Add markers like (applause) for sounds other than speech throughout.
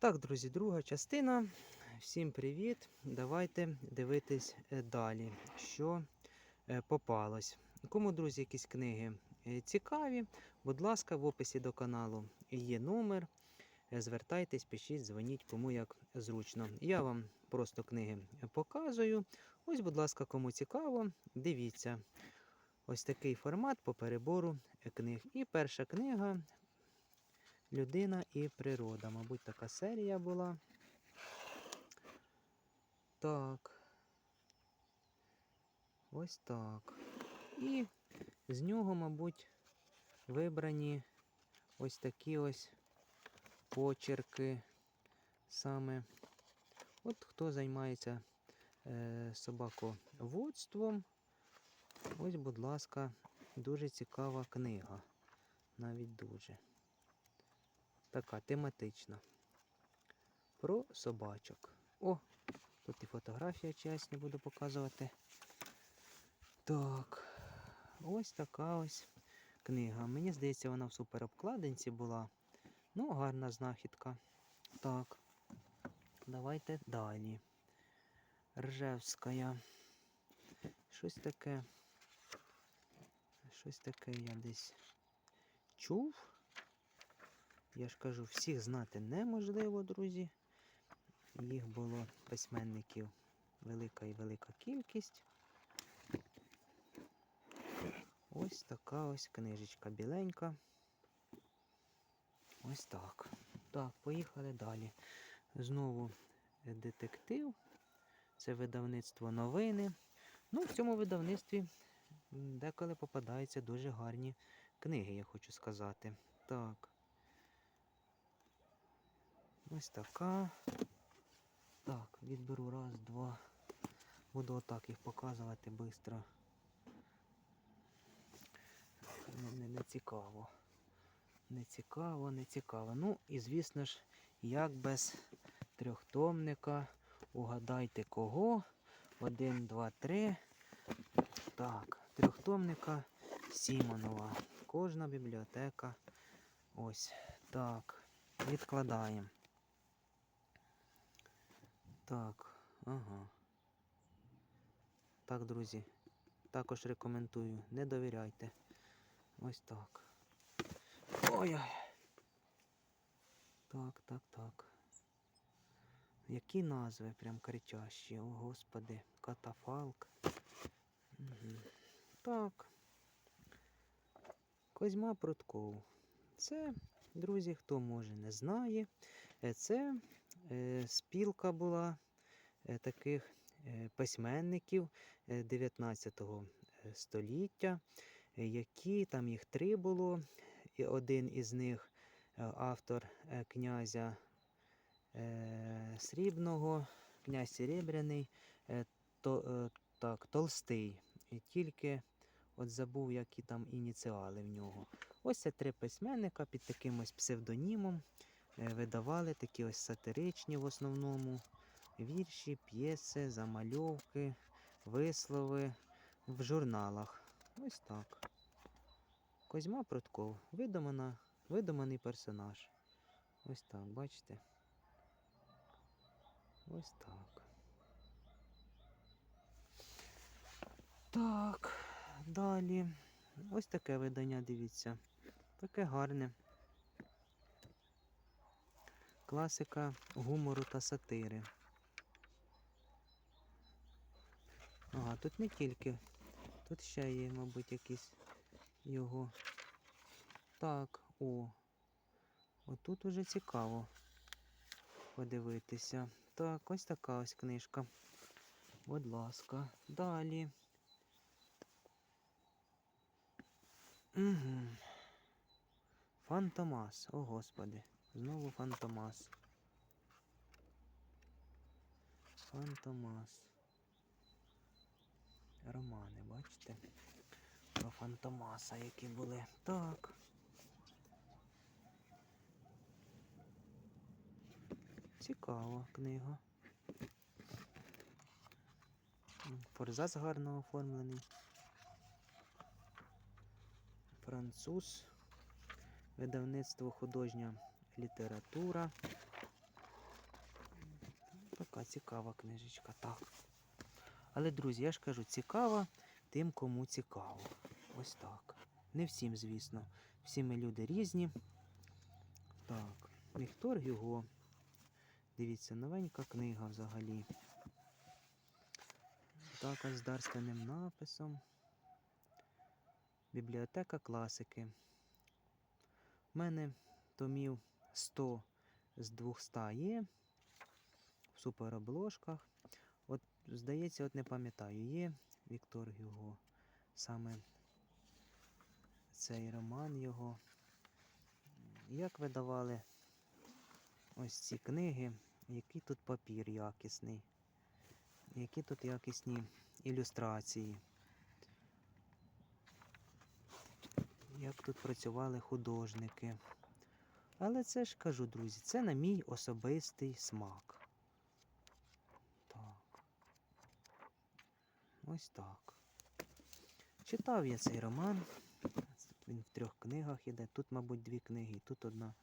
Так, друзі, друга частина. Всім привіт! Давайте дивитись е, далі, що е, попалось. Кому, друзі, якісь книги е, цікаві, будь ласка, в описі до каналу є номер. Звертайтесь, пишіть, дзвоніть, кому як зручно. Я вам просто книги показую. Ось, будь ласка, кому цікаво, дивіться. Ось такий формат по перебору книг. І перша книга Людина і природа. Мабуть, така серія була. Так. Ось так. І з нього, мабуть, вибрані ось такі ось почерки. Саме. От хто займається е, собаководством. Ось, будь ласка, дуже цікава книга. Навіть дуже така тематична. Про собачок. О, тут і фотографія чесні буду показувати. Так, ось така ось книга. Мені здається, вона в суперобкладинці була. Ну, гарна знахідка. Так, давайте далі. Ржевська. Щось таке. Щось таке я десь чув. Я ж кажу, всіх знати неможливо, друзі. Їх було письменників велика і велика кількість. Ось така ось книжечка біленька. Ось так. Так, поїхали далі. Знову детектив. Це видавництво новини. Ну, в цьому видавництві деколи попадаються дуже гарні книги, я хочу сказати. Так. Ось така. Так, відберу раз, два. Буду отак їх показувати швидко. Не, не, не цікаво. Не цікаво, не цікаво. Ну і звісно ж, як без трьохтомника. Угадайте кого. Один, два, три. Так, трьохтомника Сімонова. Кожна бібліотека. Ось. Так. Відкладаємо. Так, ага. Так, друзі. Також рекомендую. Не довіряйте. Ось так. Ой-ой. Так, так, так. Які назви прям кричащі, о господи, катафалк. Угу. Так. Козьма Прутков. Це, друзі, хто може не знає. е, Це спілка була е, таких е, письменників е, 19 століття, е, які там їх три було. І один із них е, автор е, князя е, Срібного, князь Серебряний, е, то, е, так, Толстий. І тільки от забув, які там ініціали в нього. Ось це три письменника під таким ось псевдонімом е, видавали такі ось сатиричні в основному вірші, п'єси, замальовки, вислови в журналах. Ось так. Козьма Прутков. Видумана, видуманий персонаж. Ось так, бачите? Ось так. Так, далі. Ось таке видання, дивіться. Таке гарне. Класика гумору та сатири. Ага, тут не тільки. Тут ще є, мабуть, якісь його. Так, о. Отут уже цікаво подивитися. Так, ось така ось книжка. Будь ласка. Далі. Угу. Фантомас. О, господи. Знову Фантомас. Фантомас. Романи, бачите? Про Фантомаса, які були. Так. Цікава книга. М, Форзац гарно оформлений. Француз. Видавництво художня література. Така цікава книжечка, так. Але, друзі, я ж кажу, цікава тим, кому цікаво. Ось так. Не всім, звісно. Всі ми люди різні. Так, Віктор Гюго. Дивіться, новенька книга взагалі. Так, ось з дарственним написом. Бібліотека класики. У мене томів 100 з 200 є в суперобложках. От, здається, от не пам'ятаю, є Віктор Гюго. Саме цей роман його. Як видавали ось ці книги, який тут папір якісний, які тут якісні ілюстрації. Як тут працювали художники. Але це ж кажу, друзі, це на мій особистий смак. Так. Ось так. Читав я цей роман. Він в трьох книгах іде. Тут, мабуть, дві книги, і тут одна.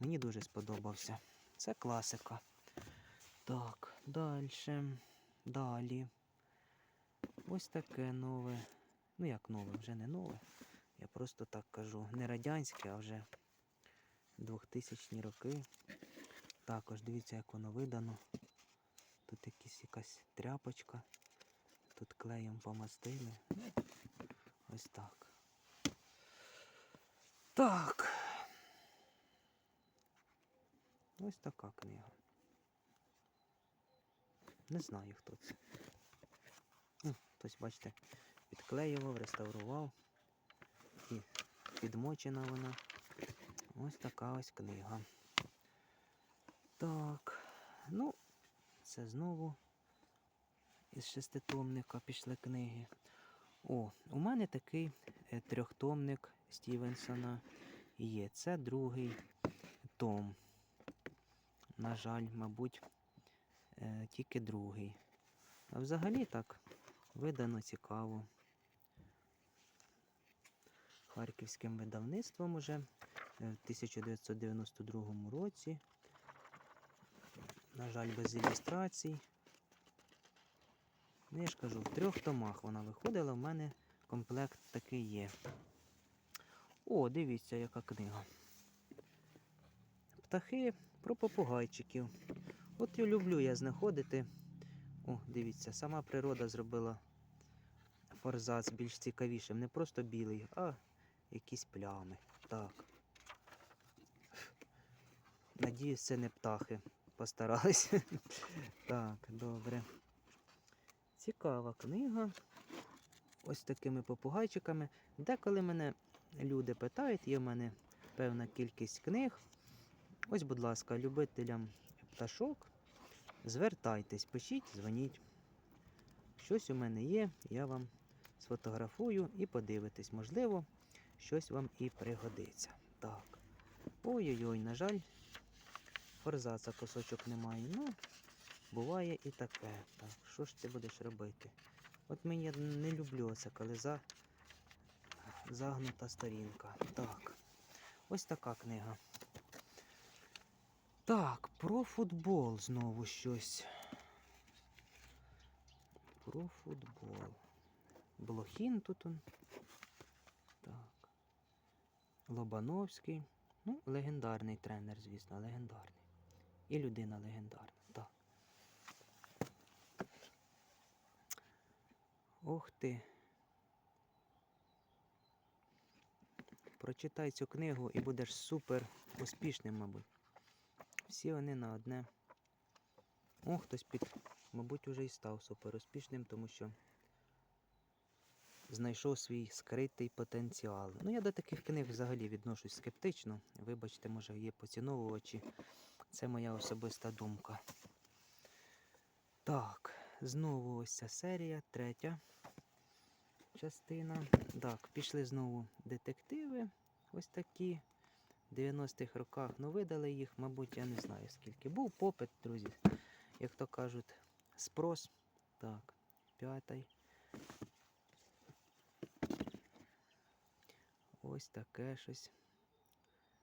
Мені дуже сподобався. Це класика. Так, далі. Далі. Ось таке нове. Ну як нове, вже не нове. Я просто так кажу. Не радянське, а вже 2000 роки. Також дивіться, як воно видано. Тут якась якась тряпочка. Тут клеєм помастили. Ось так. Так. Ось така книга. Не знаю, хто це. Ну, Хтось, бачите, підклеював, реставрував. І підмочена вона. Ось така ось книга. Так, ну, це знову із шеститомника пішли книги. О, у мене такий е, трьохтомник Стівенсона є. Це другий том. На жаль, мабуть, е, тільки другий. А взагалі так видано цікаво. Харківським видавництвом уже в 1992 році. На жаль, без ілюстрацій. Ну, я ж кажу, в трьох томах вона виходила, в мене комплект такий є. О, дивіться, яка книга. Птахи про попугайчиків. От і люблю я знаходити. О, дивіться, сама природа зробила форзац більш цікавішим. Не просто білий, а якісь плями. Так. Надіюсь, це не птахи. Постарались. (laughs) так, добре. Цікава книга. Ось такими попугайчиками. Деколи мене люди питають, є в мене певна кількість книг. Ось, будь ласка, любителям пташок. Звертайтесь, пишіть, дзвоніть. Щось у мене є, я вам сфотографую і подивитесь. Можливо, щось вам і пригодиться. Так. Ой-ой-ой, на жаль, форзаца кусочок немає. Ну, буває і таке. Так, що ж ти будеш робити? От мені не люблю це, коли за... загнута сторінка. Так. Ось така книга. Так, про футбол знову щось. Про футбол. Блохін тут он. Так. Лобановський. Ну, легендарний тренер, звісно, легендарний. І людина легендарна. Так. Ох ти. Прочитай цю книгу і будеш супер успішним, мабуть. Всі вони на одне. О, хтось під, мабуть, уже і став супер успішним, тому що знайшов свій скритий потенціал. Ну, я до таких книг взагалі відношусь скептично. Вибачте, може, є поціновувачі. Це моя особиста думка. Так, знову ось ця серія, третя частина. Так, пішли знову детективи. Ось такі. В 90-х роках, ну видали їх, мабуть, я не знаю скільки. Був попит, друзі. Як то кажуть, спрос. Так, п'ятий. Ось таке щось.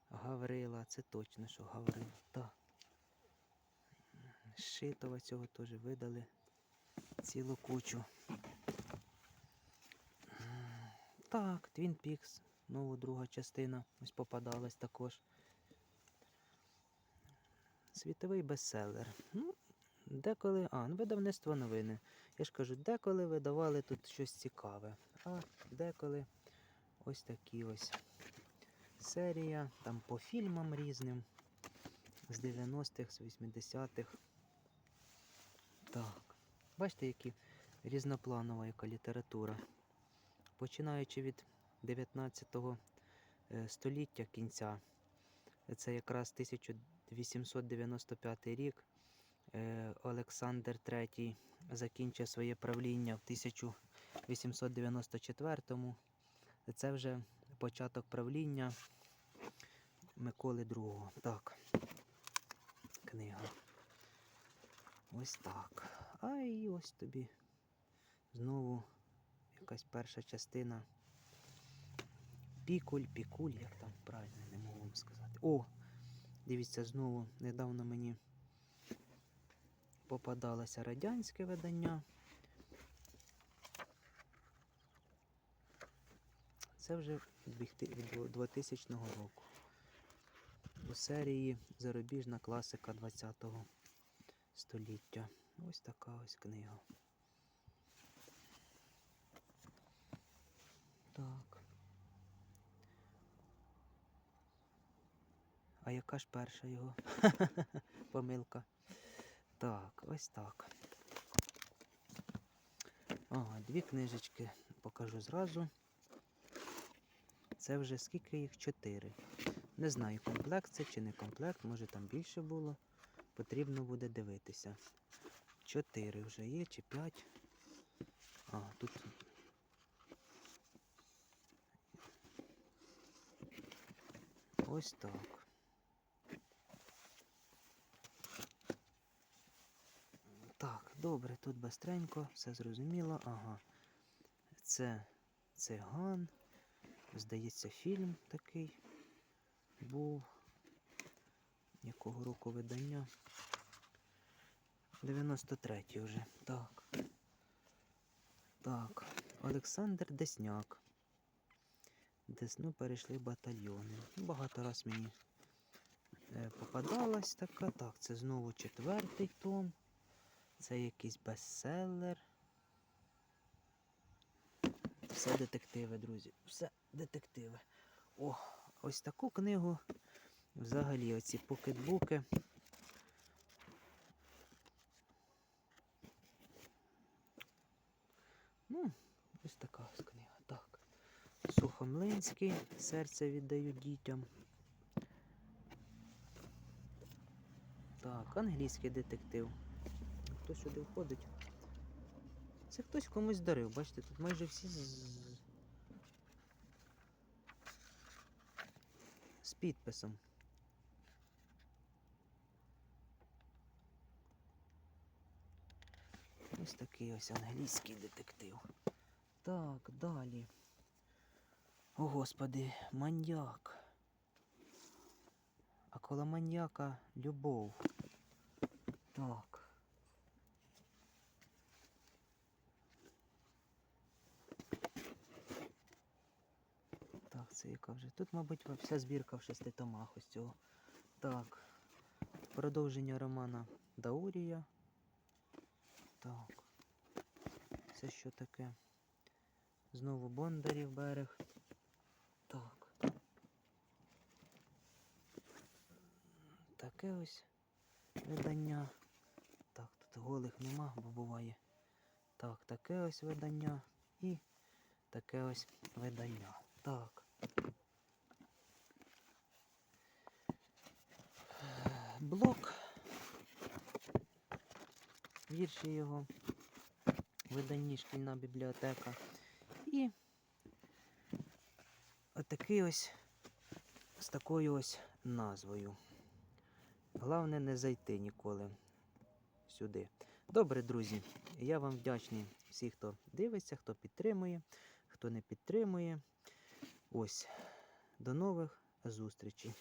Гаврила, це точно, що Гаврила. Так. Шитова цього теж видали цілу кучу. Так, Twin Peaks, знову друга частина. Ось попадалась також. Світовий бестселер. Ну, деколи. А, ну видавництво новини. Я ж кажу, деколи видавали тут щось цікаве. А деколи ось такі ось серія, там по фільмам різним. З 90-х, з 80-х. Так. Бачите, які різнопланова яка література. Починаючи від 19 е, століття кінця, це якраз 1895 рік. е, Олександр III закінчив своє правління в 1894-му. Це вже початок правління Миколи II. Так. Книга. Ось так. А і ось тобі знову якась перша частина. Пікуль, пікуль, як там правильно не можу вам сказати. О! Дивіться, знову недавно мені попадалося радянське видання. Це вже від 2000 року. У серії Зарубіжна класика 20-го століття. Ось така ось книга. Так. А яка ж перша його? (laughs) Помилка. Так, ось так. Ага, дві книжечки покажу зразу. Це вже скільки їх? Чотири. Не знаю, комплект це чи не комплект, може там більше було. Потрібно буде дивитися. Чотири вже є, чи п'ять. А, тут. Ось так. Так, добре, тут бистренько, все зрозуміло. Ага. Це циган. Здається, фільм такий був. Якого року видання? 93-й вже. Так. Так. Олександр Десняк. Десну перейшли батальйони. Багато раз мені е, попадалась така. Так, це знову четвертий том. Це якийсь бестселер. Все детективи, друзі. Все детективи. О, ось таку книгу. Взагалі, оці покетбуки. Ну, ось така ось книга. Так. Сухомлинський. Серце віддаю дітям. Так, англійський детектив. Хто сюди входить? Це хтось комусь дарив. Бачите, тут майже всі з, з- підписом. Ось такий ось англійський детектив. Так, далі. О, господи, маньяк. А коло маньяка любов. Так. Так, це яка вже. Тут, мабуть, вся збірка в шести томах ось цього. Так. Продовження романа Даурія. Так. Це що таке? Знову Бондарів берег. Так. Таке ось видання. Так, тут голих нема, бо буває. Так, таке ось видання і таке ось видання. Так. Блок. Вірші його. Виданні шкільна бібліотека. І отакий ось з такою ось назвою. Головне не зайти ніколи сюди. Добре, друзі. Я вам вдячний всі, хто дивиться, хто підтримує, хто не підтримує. Ось. До нових зустрічей.